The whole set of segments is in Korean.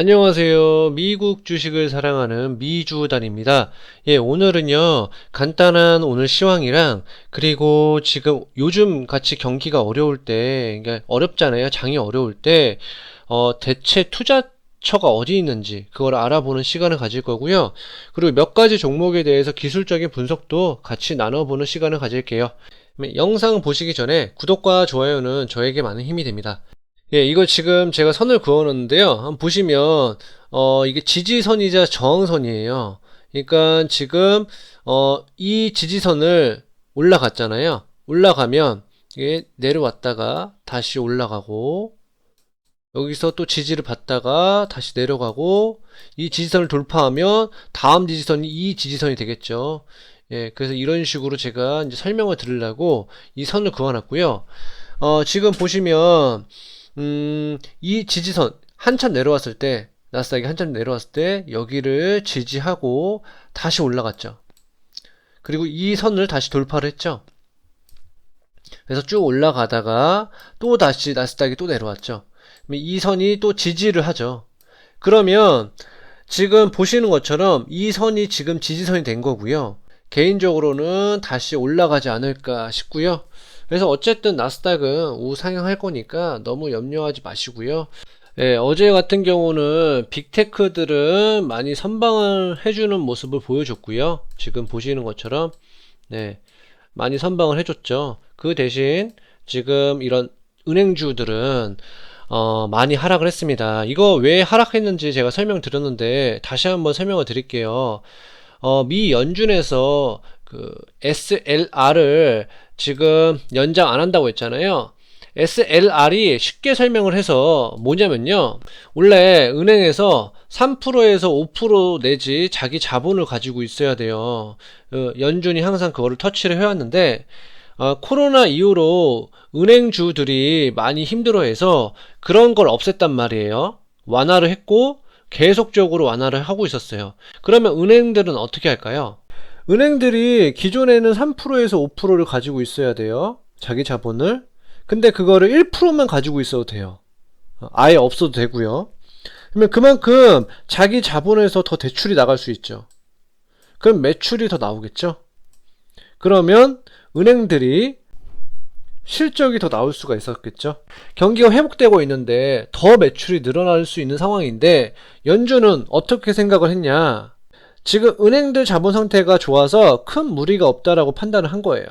안녕하세요. 미국 주식을 사랑하는 미주단입니다. 예, 오늘은요, 간단한 오늘 시황이랑, 그리고 지금 요즘 같이 경기가 어려울 때, 그러니까 어렵잖아요. 장이 어려울 때, 어, 대체 투자 처가 어디 있는지, 그걸 알아보는 시간을 가질 거고요. 그리고 몇 가지 종목에 대해서 기술적인 분석도 같이 나눠보는 시간을 가질게요. 영상 보시기 전에 구독과 좋아요는 저에게 많은 힘이 됩니다. 예, 이거 지금 제가 선을 그어놨는데요. 한번 보시면, 어, 이게 지지선이자 저항선이에요. 그러니까 지금, 어, 이 지지선을 올라갔잖아요. 올라가면, 이게 내려왔다가 다시 올라가고, 여기서 또 지지를 받다가 다시 내려가고, 이 지지선을 돌파하면 다음 지지선이 이 지지선이 되겠죠. 예, 그래서 이런 식으로 제가 이제 설명을 드리려고 이 선을 그어놨고요. 어, 지금 보시면, 음, 이 지지선 한참 내려왔을 때 나스닥이 한참 내려왔을 때 여기를 지지하고 다시 올라갔죠. 그리고 이 선을 다시 돌파를 했죠. 그래서 쭉 올라가다가 또 다시 나스닥이 또 내려왔죠. 이 선이 또 지지를 하죠. 그러면 지금 보시는 것처럼 이 선이 지금 지지선이 된 거고요. 개인적으로는 다시 올라가지 않을까 싶고요. 그래서 어쨌든 나스닥은 우상향할 거니까 너무 염려하지 마시고요. 예, 어제 같은 경우는 빅테크들은 많이 선방을 해주는 모습을 보여줬고요. 지금 보시는 것처럼 네, 많이 선방을 해줬죠. 그 대신 지금 이런 은행주들은 어, 많이 하락을 했습니다. 이거 왜 하락했는지 제가 설명드렸는데 다시 한번 설명을 드릴게요. 어, 미 연준에서 그 SLR을 지금 연장 안 한다고 했잖아요. SLR이 쉽게 설명을 해서 뭐냐면요. 원래 은행에서 3%에서 5% 내지 자기 자본을 가지고 있어야 돼요. 어, 연준이 항상 그거를 터치를 해왔는데 어, 코로나 이후로 은행주들이 많이 힘들어해서 그런 걸 없앴단 말이에요. 완화를 했고 계속적으로 완화를 하고 있었어요. 그러면 은행들은 어떻게 할까요? 은행들이 기존에는 3%에서 5%를 가지고 있어야 돼요. 자기 자본을. 근데 그거를 1%만 가지고 있어도 돼요. 아예 없어도 되고요. 그러면 그만큼 자기 자본에서 더 대출이 나갈 수 있죠. 그럼 매출이 더 나오겠죠? 그러면 은행들이 실적이 더 나올 수가 있었겠죠. 경기가 회복되고 있는데 더 매출이 늘어날 수 있는 상황인데 연준은 어떻게 생각을 했냐? 지금 은행들 자본 상태가 좋아서 큰 무리가 없다라고 판단을 한 거예요.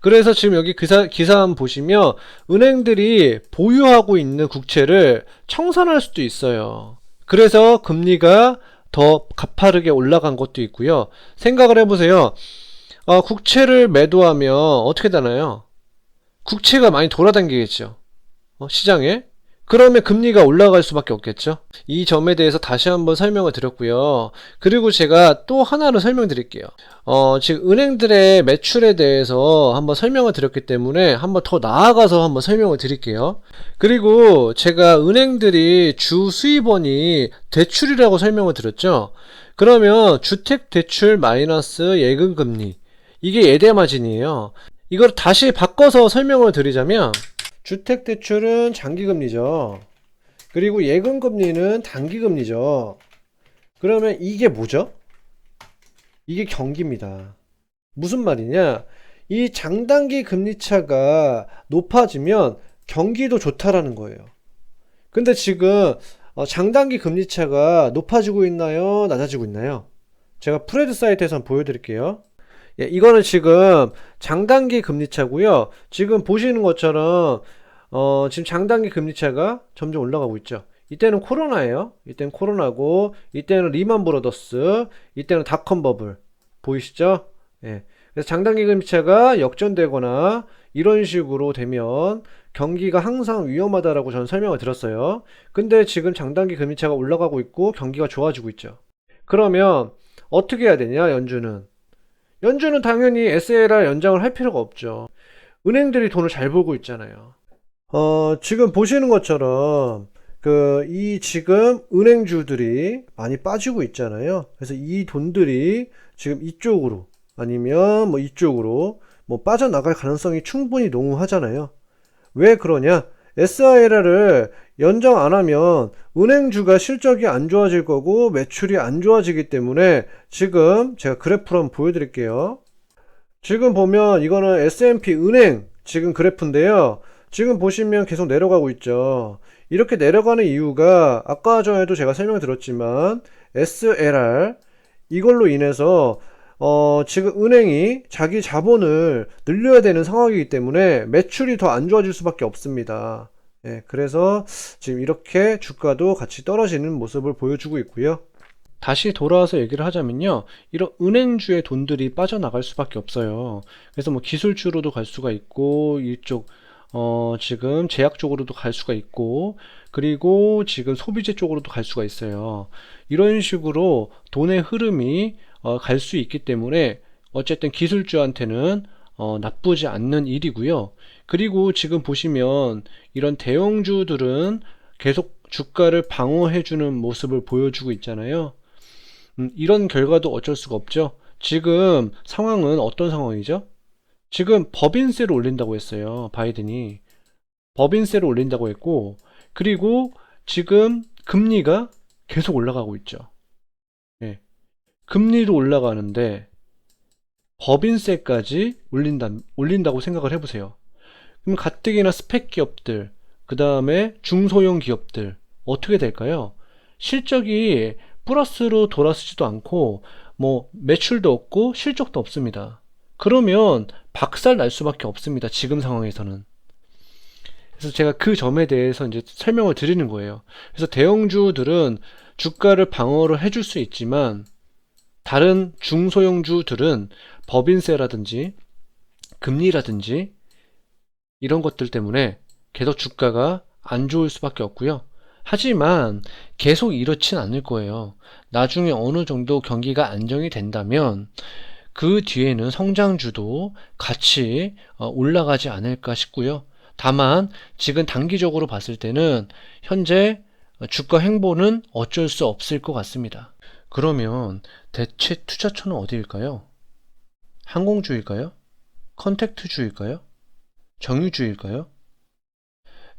그래서 지금 여기 기사, 기사 한번 보시면 은행들이 보유하고 있는 국채를 청산할 수도 있어요. 그래서 금리가 더 가파르게 올라간 것도 있고요. 생각을 해보세요. 어, 국채를 매도하면 어떻게 되나요? 국채가 많이 돌아다니겠죠. 어, 시장에. 그러면 금리가 올라갈 수밖에 없겠죠. 이 점에 대해서 다시 한번 설명을 드렸고요. 그리고 제가 또 하나를 설명드릴게요. 어, 지금 은행들의 매출에 대해서 한번 설명을 드렸기 때문에 한번 더 나아가서 한번 설명을 드릴게요. 그리고 제가 은행들이 주 수입원이 대출이라고 설명을 드렸죠. 그러면 주택 대출 마이너스 예금 금리 이게 예대 마진이에요. 이걸 다시 바꿔서 설명을 드리자면 주택대출은 장기금리죠. 그리고 예금금리는 단기금리죠. 그러면 이게 뭐죠? 이게 경기입니다. 무슨 말이냐? 이 장단기 금리차가 높아지면 경기도 좋다라는 거예요. 근데 지금 어, 장단기 금리차가 높아지고 있나요? 낮아지고 있나요? 제가 프레드 사이트에서 보여드릴게요. 예, 이거는 지금 장단기 금리차고요. 지금 보시는 것처럼 어, 지금 장단기 금리차가 점점 올라가고 있죠. 이때는 코로나예요. 이때는 코로나고 이때는 리만 브로더스, 이때는 닷컴 버블 보이시죠? 예. 그래서 장단기 금리차가 역전되거나 이런 식으로 되면 경기가 항상 위험하다라고 저는 설명을 드렸어요. 근데 지금 장단기 금리차가 올라가고 있고 경기가 좋아지고 있죠. 그러면 어떻게 해야 되냐, 연준은? 연준은 당연히 SLR 연장을 할 필요가 없죠. 은행들이 돈을 잘 벌고 있잖아요. 어, 지금 보시는 것처럼 그 이 지금 은행주들이 많이 빠지고 있잖아요. 그래서 이 돈들이 지금 이쪽으로 아니면 뭐 이쪽으로 뭐 빠져나갈 가능성이 충분히 농후하잖아요. 왜 그러냐? SILR을 연장 안 하면 은행주가 실적이 안 좋아질 거고 매출이 안 좋아지기 때문에 지금 제가 그래프를 한번 보여드릴게요. 지금 보면 이거는 S&P 은행 지금 그래프인데요. 지금 보시면 계속 내려가고 있죠. 이렇게 내려가는 이유가 아까 전에도 제가 설명드렸지만 SLR 이걸로 인해서 어, 지금 은행이 자기 자본을 늘려야 되는 상황이기 때문에 매출이 더 안 좋아질 수밖에 없습니다. 예, 그래서 지금 이렇게 주가도 같이 떨어지는 모습을 보여주고 있고요. 다시 돌아와서 얘기를 하자면요. 이런 은행주의 돈들이 빠져나갈 수밖에 없어요. 그래서 뭐 기술주로도 갈 수가 있고, 이쪽, 어, 지금 제약 쪽으로도 갈 수가 있고, 그리고 지금 소비재 쪽으로도 갈 수가 있어요. 이런 식으로 돈의 흐름이 어, 갈 수 있기 때문에 어쨌든 기술주한테는 어, 나쁘지 않는 일이고요. 그리고 지금 보시면 이런 대형주들은 계속 주가를 방어해주는 모습을 보여주고 있잖아요. 음, 이런 결과도 어쩔 수가 없죠. 지금 상황은 어떤 상황이죠? 지금 법인세를 올린다고 했어요. 바이든이. 법인세를 올린다고 했고, 그리고 지금 금리가 계속 올라가고 있죠. 예. 금리도 올라가는데, 법인세까지 올린다, 올린다고 생각을 해보세요. 그럼 가뜩이나 스펙 기업들, 그 다음에 중소형 기업들, 어떻게 될까요? 실적이 플러스로 돌아서지도 않고 뭐 매출도 없고 실적도 없습니다. 그러면 박살 날 수밖에 없습니다. 지금 상황에서는. 그래서 제가 그 점에 대해서 이제 설명을 드리는 거예요. 그래서 대형주들은 주가를 방어를 해줄 수 있지만 다른 중소형주들은 법인세라든지 금리라든지 이런 것들 때문에 계속 주가가 안 좋을 수밖에 없고요. 하지만 계속 이렇진 않을 거예요. 나중에 어느 정도 경기가 안정이 된다면 그 뒤에는 성장주도 같이 어, 올라가지 않을까 싶고요. 다만 지금 단기적으로 봤을 때는 현재 주가 행보는 어쩔 수 없을 것 같습니다. 그러면 대체 투자처는 어디일까요? 항공주일까요? 컨택트주일까요? 정유주일까요?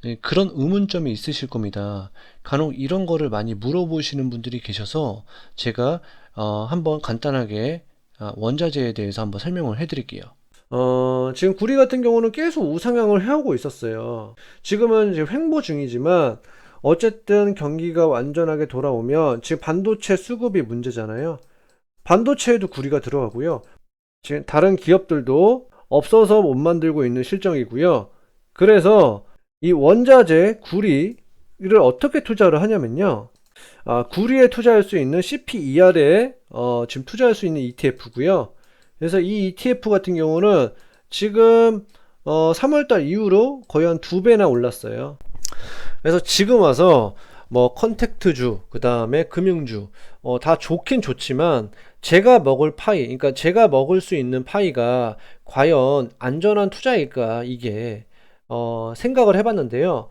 네, 그런 의문점이 있으실 겁니다. 간혹 이런 거를 많이 물어보시는 분들이 계셔서 제가 어, 한번 간단하게 아, 원자재에 대해서 한번 설명을 해드릴게요. 어, 지금 구리 같은 경우는 계속 우상향을 해오고 있었어요. 지금은 이제 횡보 중이지만 어쨌든 경기가 완전하게 돌아오면 지금 반도체 수급이 문제잖아요. 반도체에도 구리가 들어가고요. 지금 다른 기업들도 없어서 못 만들고 있는 실정이고요. 그래서 이 원자재 구리를 어떻게 투자를 하냐면요. 아, 구리에 투자할 수 있는 CPER에 어, 지금 투자할 수 있는 ETF고요. 그래서 이 ETF 같은 경우는 지금 어, 3월달 이후로 거의 한 두 배나 올랐어요. 그래서 지금 와서 뭐 컨택트주, 그 다음에 금융주, 어, 다 좋긴 좋지만 제가 먹을 파이, 그러니까 제가 먹을 수 있는 파이가 과연 안전한 투자일까 이게 어, 생각을 해봤는데요.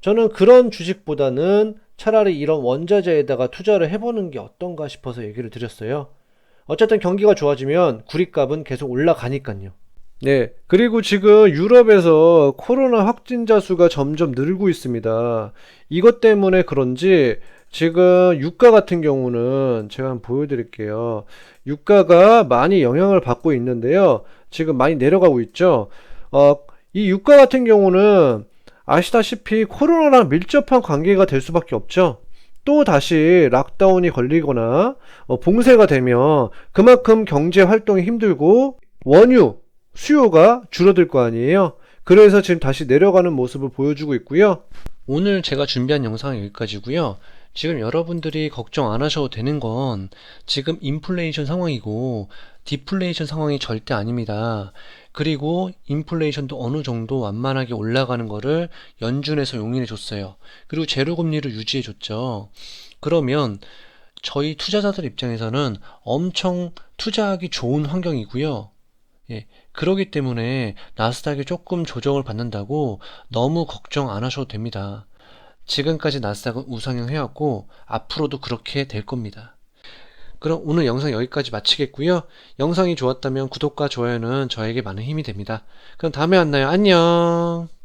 저는 그런 주식보다는 차라리 이런 원자재에다가 투자를 해보는 게 어떤가 싶어서 얘기를 드렸어요. 어쨌든 경기가 좋아지면 구리값은 계속 올라가니까요. 네. 그리고 지금 유럽에서 코로나 확진자 수가 점점 늘고 있습니다. 이것 때문에 그런지 지금 유가 같은 경우는 제가 한번 보여드릴게요. 유가가 많이 영향을 받고 있는데요. 지금 많이 내려가고 있죠. 어, 이 유가 같은 경우는 아시다시피 코로나랑 밀접한 관계가 될 수밖에 없죠. 또 다시 락다운이 걸리거나 어, 봉쇄가 되면 그만큼 경제 활동이 힘들고 원유 수요가 줄어들 거 아니에요. 그래서 지금 다시 내려가는 모습을 보여주고 있고요. 오늘 제가 준비한 영상은 여기까지고요. 지금 여러분들이 걱정 안 하셔도 되는 건 지금 인플레이션 상황이고 디플레이션 상황이 절대 아닙니다. 그리고 인플레이션도 어느 정도 완만하게 올라가는 거를 연준에서 용인해 줬어요. 그리고 제로 금리를 유지해 줬죠. 그러면 저희 투자자들 입장에서는 엄청 투자하기 좋은 환경이고요. 예, 그러기 때문에 나스닥이 조금 조정을 받는다고 너무 걱정 안 하셔도 됩니다. 지금까지 나스닥은 우상향 해왔고 앞으로도 그렇게 될 겁니다. 그럼 오늘 영상 여기까지 마치겠고요. 영상이 좋았다면 구독과 좋아요는 저에게 많은 힘이 됩니다. 그럼 다음에 만나요. 안녕.